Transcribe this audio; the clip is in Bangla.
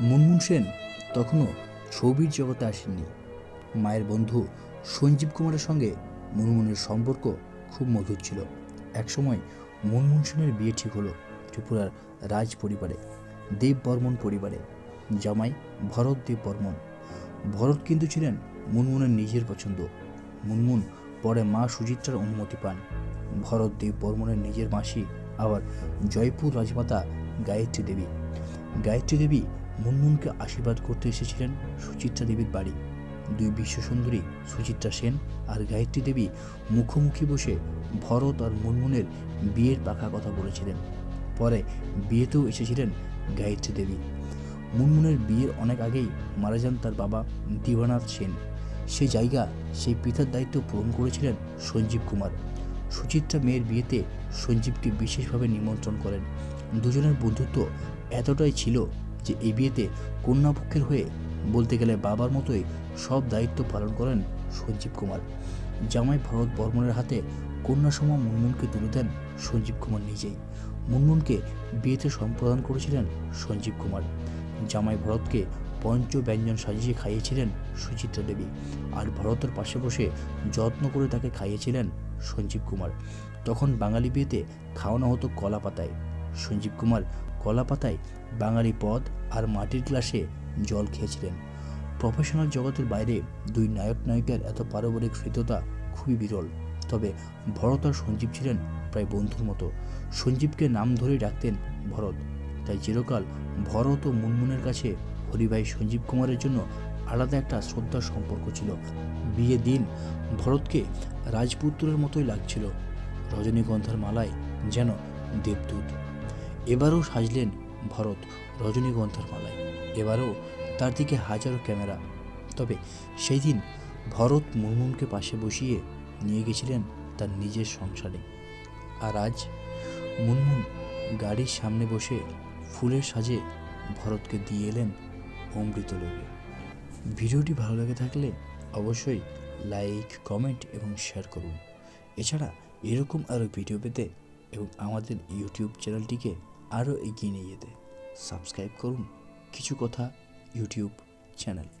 মুনমুন সেন তখনও ছবির জগতে আসেননি। মায়ের বন্ধু সঞ্জীব কুমারের সঙ্গে মুনমুনের সম্পর্ক খুব মধুর ছিল। একসময় মুনমুন সেনের বিয়ে ঠিক হলো ত্রিপুরার রাজ পরিবারে, দেব বর্মন পরিবারে, জামাই ভরত দেব বর্মন। ভরত কিন্তু ছিলেন মুনমুনের নিজের পছন্দ। মুনমুন পরে মা সুচিত্রার অনুমতি পান। ভরত দেব বর্মনের নিজের মাসি, আবার জয়পুর রাজমাতা গায়ত্রী দেবী। গায়ত্রী দেবী মুনমুনকে আশীর্বাদ করতে এসেছিলেন সুচিত্রা দেবীর বাড়ি। দুই বিশ্বসুন্দরী সুচিত্রা সেন আর গায়ত্রী দেবী মুখোমুখি বসে ভরত আর মুনমুনের বিয়ের পাকা কথা বলেছিলেন। পরে বিয়েতেও এসেছিলেন গায়ত্রী দেবী। মুনমুনের বিয়ের অনেক আগেই মারা যান তার বাবা দিবানাথ সেন। সে জায়গা সেই পিতার দায়িত্ব পূরণ করেছিলেন সঞ্জীব কুমার। সুচিত্রা মেয়ের বিয়েতে সঞ্জীবকে বিশেষভাবে নিমন্ত্রণ করেন। দুজনের বন্ধুত্ব এতটাই ছিল যে এই বিয়েতে কন্যাপক্ষের হয়ে বলতে গেলে বাবার মতোই সব দায়িত্ব পালন করেন সঞ্জীব কুমার। জামাই ভরত বর্মনের হাতে কন্যাসমা মুনমুনকে তুলে দেন সঞ্জীব কুমার নিজেই। মুনমুনকে বিয়েতে সম্প্রদান করেছিলেন সঞ্জীব কুমার। জামাই ভরতকে পঞ্চ ব্যঞ্জন সাজিয়ে খাইয়েছিলেন সুচিত্রা দেবী আর ভরতের পাশে বসে যত্ন করে তাকে খাইয়েছিলেন সঞ্জীব কুমার। তখন বাঙালি বিয়েতে খাওয়ানো হতো কলা পাতায় সঞ্জীব কুমার কলা পাতায় বাঙালি পদ আর মাটির গ্লাসে জল খেয়েছিলেন। প্রফেশনাল জগতের বাইরে দুই নায়ক নায়িকার এত পারস্পরিক হৃদ্যতা খুবই বিরল। তবে ভরত আর সঞ্জীব ছিলেন প্রায় বন্ধুর মতো। সঞ্জীবকে নাম ধরেই ডাকতেন ভরত। তাই চিরকাল ভরত ও মুনমুনের কাছে হরিভাই সঞ্জীব কুমারের জন্য আলাদা একটা শ্রদ্ধার সম্পর্ক ছিল। বিয়ে দিন ভরতকে রাজপুত্রের মতোই লাগছিল। রজনীগন্ধার মালায় যেন দেবদূত এবারও সাজলেন ভরত রজনীগন্ধার মালায়। এবারও তার দিকে হাজারো ক্যামেরা। তবে সেই দিন ভরত মুনমুনকে পাশে বসিয়ে নিয়ে গেছিলেন তার নিজের সংসারে। আর আজ মুনমুন গাড়ির সামনে বসে ফুলের সাজে ভরতকে দিয়ে এলেন অমৃত লোকে ভিডিওটি ভালো লেগে থাকলে অবশ্যই লাইক, কমেন্ট এবং শেয়ার করুন। এছাড়া এরকম আরও ভিডিও পেতে এবং আমাদের ইউটিউব চ্যানেলটিকে আরও এগিয়ে নিয়ে যেতে সাবস্ক্রাইব করুন কিছু কথা ইউটিউব চ্যানেল।